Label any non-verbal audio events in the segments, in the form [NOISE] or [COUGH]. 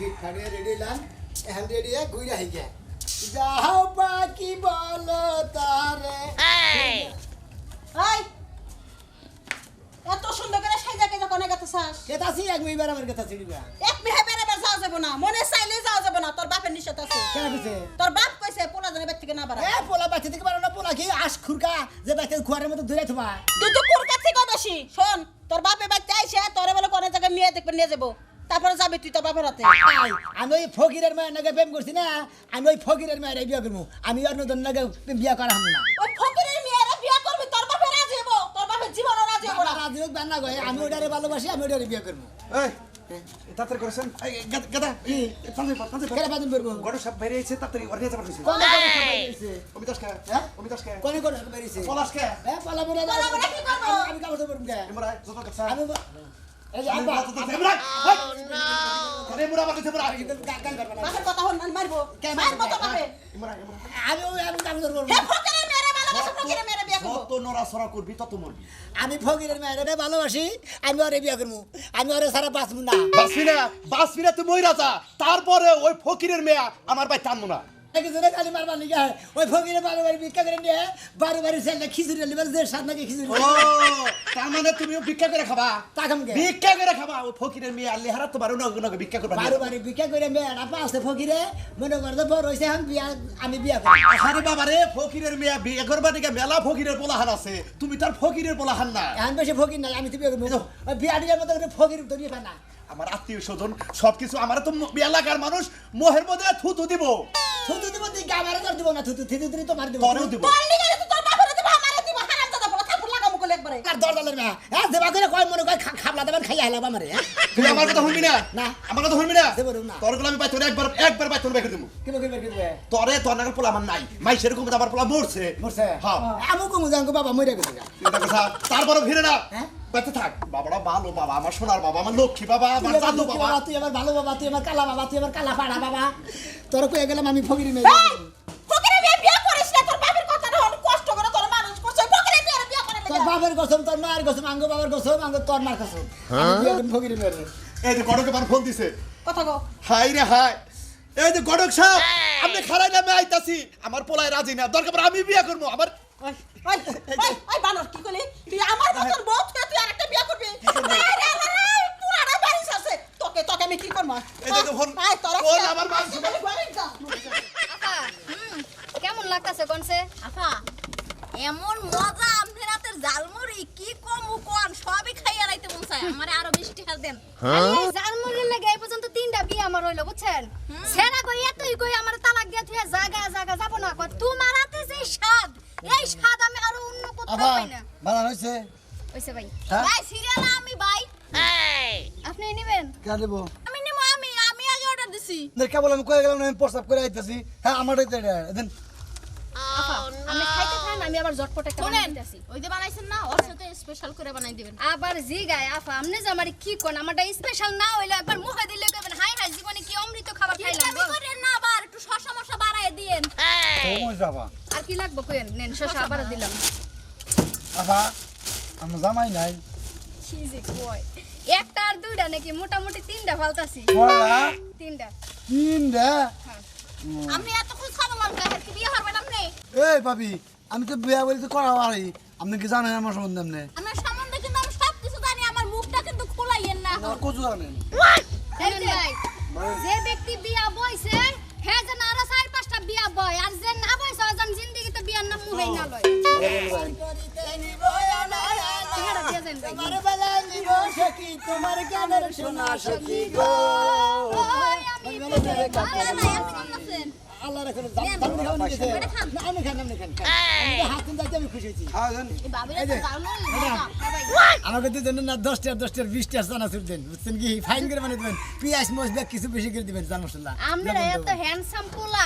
Fit ready হলাম এখন ready ঘুরে হয়ে যায় যাও বাকি বলো তারে। এত সুন্দর করে সাইজা কেজা কোনে গেতে চাস? কেতাছি এক মেয়ে আমার কথা চিড়িবা এক মেহে বেড়াবার যাওয়া যাবে না। মনে চাইলে যাওয়া যাবে না। তোর বাপের নিষেধ আছে। কেন কইছে? তোর বাপ কইছে পোলা জানে ব্যক্তি থেকে না বাড়া এ পোলা বাচ্চা থেকে পারো না পোলা কি আশ খুরকা যে বাচ্চা খুয়ারের মতো ধরে থবা? তুই তো কুর কাছে বেশি। শোন তোর বাপে বাচ্চা আইছে তোরে বলে কোনে জায়গায় মেয়ে দেখবে নিয়ে যাব। তারপরে যাবি তুই তোর বাপের হাতে। আই, আমি ওই ফকিরের মায়ের নাকি প্রেম করছি না আমি ওই ফকিরের মায়ের বিয়ে করব। আমি অন্য জন নাকি বিয়ে করা হব না। ওই ফকিরের মেয়েরা বিয়ে করবি তোর বাপে রাজি হব? তোর বাপের জীবনও রাজি হব না। রাজি হোক বান্না গয় আমি ওটারে ভালোবাসি আমি ওটারে বিয়ে করব। এই তাড়াতাড়ি করেছেন গাদা গাদা পাঁচে পাঁচে কেন বাদন করব গড় সব বাইরে এসে তাড়াতাড়ি ওর নিয়ে যাবার কইছে কোনে কোনে সব বেরিয়েছে? অমিতাস কে? হ্যাঁ? অমিতাস কে? কোনে কোনে সব বেরিয়েছে? পলাশ কে? এ, পলা মোড়া দাও। পলা মোড়া কি করব? আমি- আমি কাগজ করব কে? এমরা যত কথা আমি ব- এই যে আমি। ফকিরের মেয়েরা ভালোবাসে আমি ফকিরের মেয়েরে ভালোবাসি আমি ওরে বিয়ে করব। আমি ওরে সারা বাঁচবো না। বাসবি না বাসবি না তুই রাজা তারপরে ওই ফকিরের মেয়া আমার ভাই টানবো না। মারবার লিগে হয়। ওই ফকিরে বারো বাড়ি ভিক্ষা করে নিয়ে বারো বাড়ি ছেলে খিচুড়ি লিবার যে সাত নাকি খিচুড়ি ও তার মানে তুমি ভিক্ষা করে খাবা? তা ভিক্ষা করে খাবা? ওই ফকিরের মেয়ে আল্লি হারা তোমার নগ নগ ভিক্ষা করবা বারো বাড়ি ভিক্ষা করে মেয়েরা পাশে ফকিরে মনে করতে বড় হয়েছে এখন বিয়া আমি বিয়া করি। আরে বাবা রে ফকিরের মেয়ে বিয়ে করবা দিকে মেলা ফকিরের পোলাহান আছে। তুমি তার ফকিরের পোলাহান না। এখন বেশি ফকির নাই আমি তো বিয়ে দিয়ার মতো করে ফকির তো নিয়ে না। আমার আত্মীয় স্বজন সবকিছু আমার তো এলাকার মানুষ মোহের মধ্যে থুতু দিব। থুতু দিব তুই গামারে তোর দিব না? থুতু থুতু তুই তোমার দিব। তরেও দিব। তোর তো তোর দিব আমারে দিব। আর দরদালের মেয়ে হ্যাঁ? দেবা করে কয় মনে কয় খাবলা দেবেন খাইয়া হেলাম আমারে হ্যাঁ? তুই আমার কথা শুনবি না? না। আমার কথা শুনবি না? দেবো না। তোরগুলো আমি পাইতো না, একবার একবার পাইতো না বের দেবো কিলো কিলো কিলো তরে তোর নাগাল পোলা আমার নাই। মাই সেরকম আমার পোলা মরছে। মরছে? হ্যাঁ। আমু কুমু জাঙ্গো বাবা মরে গেছে। চিন্তা কথা? তারপরে ফিরে না। হ্যাঁ? বেঁচে থাক। বাবারা ভালো বাবা আমার সোনার বাবা আমার লক্ষ্মী বাবা আমার বাবা। তুই আমার ভালো বাবা তুই আমার কালা বাবা তুই আমার কালা পাড়া বাবা। তোর কয়ে গেলাম আমি ফকিরি মেয়ে। এই ফকিরের মেয়ে বিয়ে করিস না তোর বাপের কথা না কষ্ট করে তোর মানুষ করছে। ফকিরের মেয়ে বিয়ে করে তোর বাবার কসম তোর মায়ের কসম আঙ্গ বাবার কসম আঙ্গ তোর মার কসম। আমি বিয়ে ফকিরি মেয়ে এই যে গড়কে ফোন দিছে। কথা গো হাই রে হাই। এই যে গড়ক সাহেব আপনি খারাই নামে আইতাছি। আমার পোলায় রাজি না। দরকার আমি বিয়ে করব। আমার ওই ওই ওই ওই বানর কি কইলি? তুই আমার মতন বউ তুই তুই আরেকটা বিয়ে করবি আরে রে রে পুরাটা বাড়ি আছে তোকে তোকে আমি কি করব এই যে ফোন আয় তোরা ফোন আমার আপা হুম, কেমন লাগতাছে কোনছে? আফা এমন মজা আমনের হাতের জালমুড়ি কি কম কোন সবই খাইয়া রাইতে মন চায়। আমারে আরও বেশি হাল দেন। জানমুরির লাগে এই পর্যন্ত তিনটা বিয়ে আমার হইল বুঝছেন? সেনা কই এতই কই আমার তালাক দিয়ে থুয়ে জায়গা জায়গা যাব না। কই তোমার হাতে যে স্বাদ এই স্বাদ আমি আরও অন্য কোথাও পাই না। ভালো হয়েছে হইছে ভাই। হ্যাঁ? ভাই সিরিয়াল আমি ভাই। আপনি নিবেন? কে দেবো আমি নিমো আমি আমি আগে অর্ডার দিছি কেবল আমি কয়ে গেলাম আমি প্রস্তাব করে আইতেছি। হ্যাঁ আমার দেন। আমি খাইতে খান আমি আবার জটপট একটা বানাইতেছি ওই যে বানাইছেন না ওর সাথে স্পেশাল করে বানাই দিবেন। আবার জি গায় আপা আপনি যে আমারে কি কোন আমারটা স্পেশাল না হইল একবার মুখে দিলে কইবেন হাই হাই জীবনে কি অমৃত খাবার খাইলাম চিন্তা করেন না আবার একটু শশা মশা বাড়ায় দিয়েন। আর কি লাগবে কইেন নেন শশা আবার দিলাম। আফা আমার জামাই নাই। কি যে কয়? একটা আর দুইটা নাকি? মোটামুটি তিনটা ফালতাছি। তিনটা। তিনটা আপনি এতক্ষণ খাব মাল গায়ের কি বিয়ে করবেন আপনি এই ভাবি আমি তো বিয়া বলি তো করা পারি আপনি কি জানেন আমার সম্বন্ধে আপনি আমার সম্বন্ধে কিন্তু আমি সব কিছু জানি আমার মুখটা কিন্তু খোলাইয়েন না জানেন যে ব্যক্তি বিয়া বইছে হে যেন আরও চার পাঁচটা বিয়া বয় আর যে না বইছে ওজন জিন্দেগিতে বিয়ার নাম না লয়। তোমার বেলা তোমার গানের শোনা সখী গো আল্লাহ রাখুন দাম দাম খাওয়া নিয়ে গেছে না আমি খান আমি খান আমি হাত যাইতে খুশি তো না জানা দেন বুঝছেন কি ফাইন করে মানে দেবেন পিঁয়াজ মশলা কিছু বেশি করে দিবেন জান মশলা আমরা এত হ্যান্ডসাম পোলা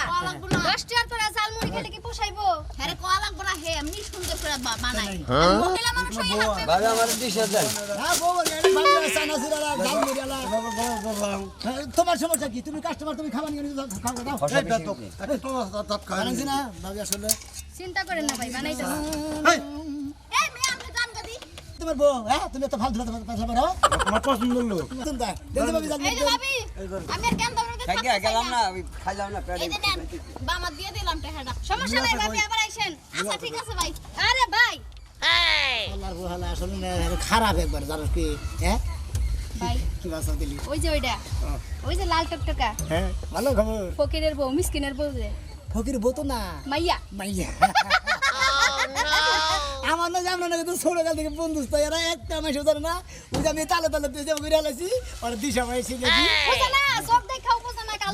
দশ টাকার করে জালমুড়ি খেলে কি পোষাইবো হ্যাঁ? রে কোয়া লাগবো হে এমনি সুন্দর করে বানাই মহিলা মানুষ হয়ে? আমার হ্যাঁ বউ তোমার সমস্যা কি? তুমি কাস্টমার তুমি খাবার নিয়ে খাওয়া দাও জানাচ্ছি না ভাবি আসলে। চিন্তা করেন না ভাই গদি তোমার বউ হ্যাঁ? তুমি তো ফালতু ফালতু ফালতু পারো আমার পছন্দ লোক চিন্তা দেখতে পাবি জানি এই যে ভাবি আমি আর থাকি গেলাম না আমি খাইলাম না নেন বামাত দিয়ে দিলাম টাকাটা সমস্যা নাই ভাবি আবার আইসেন। আচ্ছা ঠিক আছে ভাই। আসলে না, খারাপ একবার জানো কি? হ্যাঁ কি বাসা দিলি? ওই যে ওইটা ওই যে লাল টকটকা। হ্যাঁ ভালো খবর। ফকিরের বউ মিসকিনের বউ যে। ফকির বউ তো না। মাইয়া। মাইয়া। [LAUGHS] আমার না জানা না কিন্তু ছোটকাল থেকে বন্ধুস্ত এরা একটা মাসে ধরে না ওই যে আমি তালে তালে তুই যাব ঘুরে ওরা দিশা পাইছি দেখি। না সব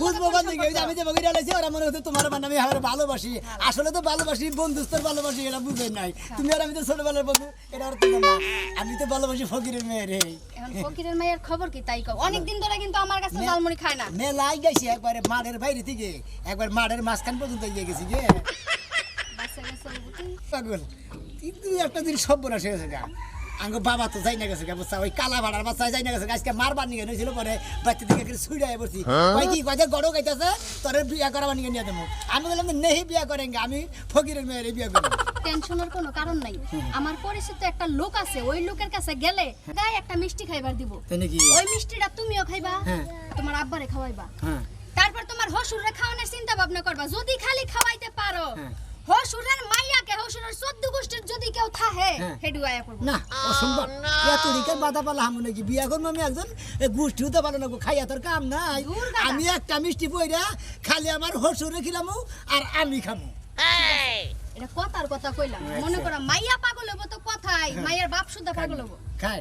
বুঝব কোন দিকে যে আমি যাব ঘুরে আলাইছি ওরা মনে হচ্ছে তোমার মানে আমি আমার ভালোবাসি। আসলে তো ভালোবাসি বন্ধুস্তর ভালোবাসি এটা বুঝে নাই। তুমি আর আমি তো ছোটবেলার বন্ধু এটা আর তুমি না। আমি তো ভালোবাসি ফকিরের মেয়ে রে। এখন ফকিরের মায়ের খবর কি তাই কও? অনেক দিন ধরে কিন্তু আমার কাছে জালমুড়ি খায় না। মেলায় গেছি একবারে মাঠের বাইরে থেকে। একবার মাঠের মাঝখান পর্যন্ত গিয়ে গেছি গে? পাগল। কিন্তু একটা জিনিস সর্বনাশ হয়েছে গা। আঙ্গ বাবা তো যাই না গেছে বুঝছা? ওই কালা ভাড়ার বাচ্চা যাই না গেছে আজকে মারবার নিয়ে গেছিল পরে বাচ্চা দিকে একটু ছুড়ে পড়ছি। কই কি কয় যে গড় গাইতেছে তোর বিয়া করাবার নিয়ে নিয়ে দেবো আমি বললাম যে নেহি বিয়া করেন আমি ফকিরের মেয়ের বিয়া করব টেনশনের কোনো কারণ নাই। আমার পরিচিত একটা লোক আছে ওই লোকের কাছে গেলে গায়ে একটা মিষ্টি খাইবার দিব। ওই মিষ্টিটা তুমিও খাইবা হ্যাঁ। তোমার আব্বারে খাওয়াইবা। হ্যাঁ। তারপর তোমার হসুরে খাওয়ানোর চিন্তা ভাবনা করবা। যদি খালি খাওয়াইতে পারো হ্যাঁ। হসুরের মাইয়াকে হসুরের চোদ্দ গোষ্ঠীর যদি থাহে হ্যাঁ। হেডু আয়া করব। না অসম্ভব। এত রিকের বাধা পালা হামু নাকি। বিয়া করব আমি একজন। এ গোষ্ঠী হতে পারো না খাইয়া তোর কাম নাই। আমি একটা মিষ্টি বইরা খালি আমার হসুরে খিলামু আর আমি খামু। এটা কথার কথা কইলাম। মনে করো মাইয়া পাগল হব তো কথাই। মাইয়ার বাপ শুদ্ধা পাগল হব খাই